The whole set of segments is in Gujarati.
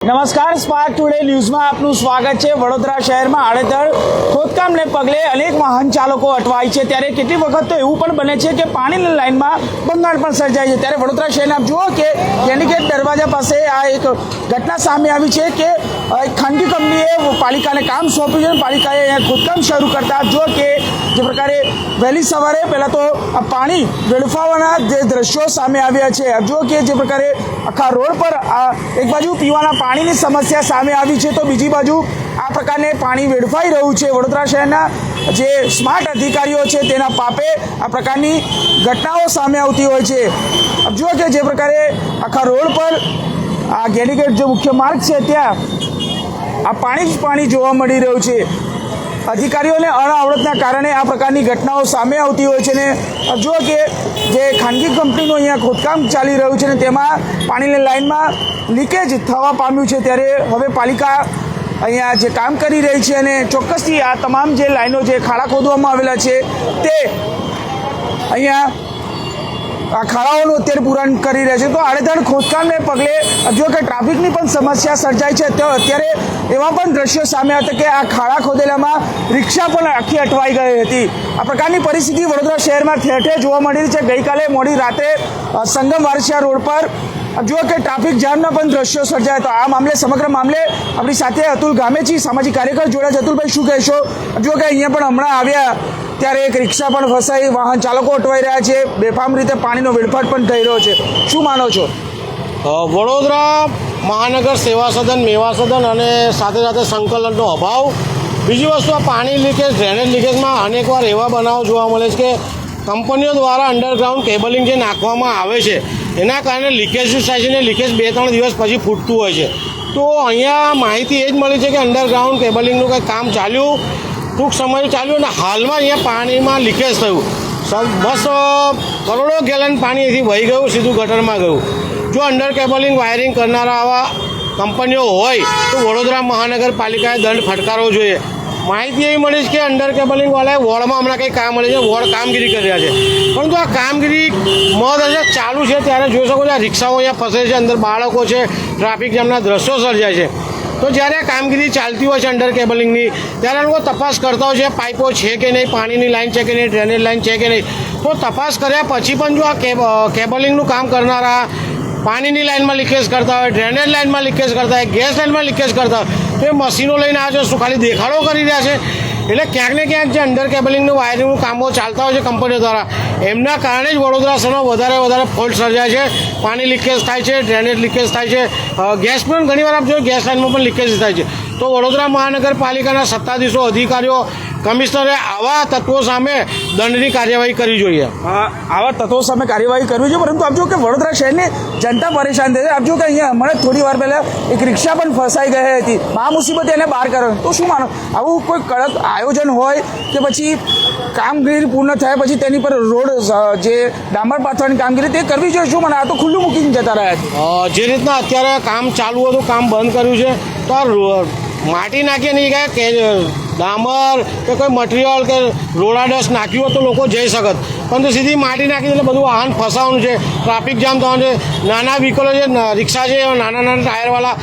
નમસ્કાર સ્પાર્ક ટુડે ન્યૂઝમાં આપનું સ્વાગત છે. વડોદરા શહેરમાં આડેધડ ખોદકામને પગલે અનેક વાહન ચાલકો અટવાય છે. ત્યારે કેટલી વખત તો એવું પણ બને છે કે પાણીની લાઇનમાં બંગાળ પણ સર્જાય છે. ત્યારે વડોદરા શહેરના જુઓ કે કેન્ડિકેટ દરવાજા પાસે આ એક ઘટના સામે આવી છે કે ખાનગી કંપનીએ પાલિકાને કામ સોંપ્યું છે પાલિકાએ અહીંયા ખોદકામ શરૂ કરતા જો કે જે પ્રકારે વહેલી સવારે પહેલાં તો આ પાણી વેડફાવાના જે દ્રશ્યો સામે આવ્યા છે. જો કે જે પ્રકારે આખા રોડ પર આ એક બાજુ પીવાના પાણીની સમસ્યા સામે આવી છે, તો બીજી બાજુ આ પ્રકારને પાણી વેડફાઈ રહ્યું છે. વડોદરા શહેરના જે સ્માર્ટ અધિકારીઓ છે, તેના પાપે આ પ્રકારની ઘટનાઓ સામે આવતી હોય છે. જુઓ કે જે પ્રકારે આખા રોડ પર આ ગેડીગેટ જે મુખ્ય માર્ગ છે, ત્યાં આ પાણી જ પાણી જોવા મળી રહ્યું છે. અધિકારીઓને અણઆવડતના કારણે આ પ્રકારની ઘટનાઓ સામે આવતી હોય છે ને જો કે જે ખાનગી કંપનીનું અહીંયા ખોદકામ ચાલી રહ્યું છે ને, તેમાં પાણીની લાઇનમાં લીકેજ થવા પામ્યું છે. ત્યારે હવે પાલિકા અહીંયા જે કામ કરી રહી છે અને ચોક્કસથી આ તમામ જે લાઈનો જે ખાડા ખોદવામાં આવેલા છે, તે અહીંયા ખાડાઓનું અત્યારે પૂરણ કરી રહ્યા છે. તો આડેધડ ખોદકામને પગલે જો કે ટ્રાફિકની પણ સમસ્યા સર્જાય છે તો અત્યારે એવા પણ દ્રશ્યો સામે હતા કે આ ખાડા ખોદેલામાં રિક્ષા પણ આખી અટવાઈ ગઈ હતી. આ પ્રકારની પરિસ્થિતિ વડોદરા શહેરમાં ઠેર ઠેર જોવા મળી રહી છે. ગઈકાલે મોડી રાતે અ, સંગમ વારસિયા રોડ પર જુઓ કે ટ્રાફિક જામના પણ દ્રશ્યો સર્જાયા તો આ મામલે સમગ્ર મામલે આપણી સાથે અતુલ ગામેજી સામાજિક કાર્યકર જોડ્યા છે અતુલભાઈ શું કહેશો જુઓ કે અહીંયા પણ હમણાં આવ્યા, ત્યારે એક રિક્ષા પણ ફસાઈ, વાહન ચાલકો અટવાઈ રહ્યા છે, બેફામ રીતે પાણીનો વેડફાટ પણ થઈ રહ્યો છે. શું માનો છો? વડોદરા મહાનગર સેવા સદન, મેવા સદન અને સાથે સાથે સંકલનનો અભાવ. બીજી વસ્તુ, આ પાણી લીકેજ, ડ્રેનેજ લીકેજમાં અનેકવાર એવા બનાવો જોવા મળે છે કે કંપનીઓ દ્વારા અંડરગ્રાઉન્ડ કેબલિંગ જે નાખવામાં આવે છે એના કારણે લીકેજ થાય છે ને લીકેજ બે ત્રણ દિવસ પછી ફૂટતું હોય છે. તો અહીંયા માહિતી એ જ મળી છે કે અંડરગ્રાઉન્ડ કેબલિંગનું કંઈ કામ ચાલ્યું. ટૂંક સમય ચાલ્યું અને હાલમાં અહીંયા પાણીમાં લીકેજ થયું. બસ કરોડો ગેલન પાણી અહીંથી વહી ગયું, સીધું ગટરમાં ગયું. જો અંડર કેબલિંગ વાયરિંગ કરનારા આવા કંપનીઓ હોય, તો વડોદરા મહાનગરપાલિકાએ દંડ ફટકારવો જોઈએ. માહિતી એવી મળી છે કે અંડર કેબલિંગ વોર્ડમાં હમણાં કંઈ કામ મળે છે વોર્ડ કામગીરી કરી રહ્યા છે. પરંતુ આ કામગીરી મહદઅંશે ચાલુ છે, ત્યારે જોઈ શકો છો આ રિક્ષાઓ અહીંયા ફસે છે, અંદર બાળકો છે ટ્રાફિક જામના દ્રશ્યો સર્જાય છે. તો જ્યારે આ કામગીરી ચાલતી હોય છે અંડર કેબલિંગની ત્યારે લોકો તપાસ કરતા હોય છે, પાઇપો છે કે નહીં, પાણીની લાઇન છે કે નહીં ડ્રેનેજ લાઇન છે કે નહીં. તો તપાસ કર્યા પછી પણ જો આ કેબ કેબલિંગનું કામ કરનારા પાણીની લાઇનમાં લીકેજ કરતા હોય ડ્રેનેજ લાઇનમાં લીકેજ કરતા હોય ગેસ લાઇનમાં લીકેજ કરતા હોય એ મશીનો લઈને આવે છે શું ખાલી દેખાડો કરી રહ્યા છે. એટલે ક્યાંક ને ક્યાંક જે અંડર કેબલિંગનું વાયરિંગનું કામો ચાલતા હોય છે કંપનીઓ દ્વારા. એમના કારણે જ વડોદરા શહેરમાં વધારે વધારે ફોલ્ટ સર્જાય છે. પાણી લીકેજ થાય છે ડ્રેનેજ લીકેજ થાય છે. ગેસ પણ ઘણીવાર આપ જો ગેસ લાઇનમાં પણ લીકેજ થાય છે. તો વડોદરા મહાનગરપાલિકાના સત્તાધીશો અધિકારીઓ કમિશનરે આવા તત્વો સામે દંડની કાર્યવાહી કરવી જોઈએ. આવા તત્વો સામે કાર્યવાહી કરવી જોઈએ પરંતુ આપ જો કે વડોદરા શહેરની જનતા પરેશાન થઈ છે. આપ જો કે અહીંયા હમણાં થોડી વાર પહેલાં એક રિક્ષા પણ ફસાઈ ગઈ હતી. આ મુસીબત એને બહાર કરો તો શું માનો? આવું કોઈ કડક આયોજન હોય કે પછી કામગીરી પૂર્ણ થયા પછી તેની પર રોડ જે ડામર પાથવાની કામગીરી તે કરવી જોઈએ? શું મને? આ તો ખુલ્લું મૂકીને જતા રહ્યા છે. જે રીતના અત્યારે કામ ચાલુ હતું કામ બંધ કર્યું છે તો માટી નાખીએ નહીં કે કે ડામર કે કોઈ મટીરિયલ કે રોડાડસ નાખ્યું હોત તો લોકો જઈ શકત. પરંતુ સીધી માટી નાખી એટલે બધું વાહન ફસાવાનું છે ટ્રાફિક જામ થવાનું છે. નાના વ્હીકલો છે રિક્ષા છે નાના નાના ટાયરવાળા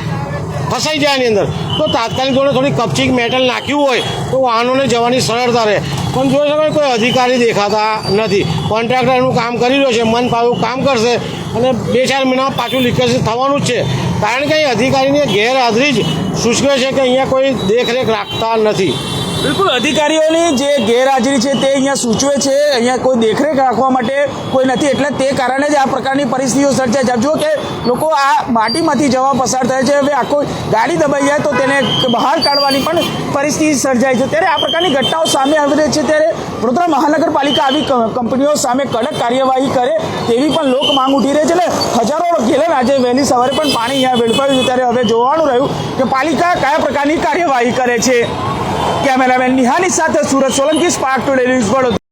ફસાઈ જાય એની અંદર. તો તાત્કાલિક જોડે થોડી કપચીક મેટલ નાખ્યું હોય તો વાહનોને જવાની સરળતા રહે. પણ જોઈ શકાય કોઈ અધિકારી દેખાતા નથી. કોન્ટ્રાક્ટર એનું કામ કરી રહ્યો છે, મન ફાવું કામ કરશે અને બે ચાર મહિનામાં પાછું લીકેજ થવાનું જ છે. કારણ કે અધિકારીની ગેરહાજરી જ સૂચવે છે કે અહીંયા કોઈ દેખરેખ રાખતા નથી. બિલકુલ, અધિકારીઓની જે ગેરહાજરી છે તે અહીંયા સૂચવે છે. અહીંયા કોઈ દેખરેખ રાખવા માટે કોઈ નથી. એટલે તે કારણે જ આ પ્રકારની પરિસ્થિતિઓ સર્જાય છે. જો કે લોકો આ માટીમાંથી જવા પસાર થાય છે. હવે આખો ગાડી દબાઈ જાય તો તેને બહાર કાઢવાની પણ પરિસ્થિતિ સર્જાય છે. ત્યારે આ પ્રકારની ઘટનાઓ સામે આવી રહી છે. ત્યારે વડોદરા મહાનગરપાલિકા આવી કંપનીઓ સામે કડક કાર્યવાહી કરે તેવી પણ લોક માંગ ઉઠી રહી છે. એટલે હજારો ગેલન આજે વહેલી સવારે પણ પાણી અહીંયા વેડફાયું છે. ત્યારે હવે જોવાનું રહ્યું કે પાલિકા કયા પ્રકારની કાર્યવાહી કરે છે. કેમેરામેન નિહાની સાથે Surat Solanki spark today news Vadodara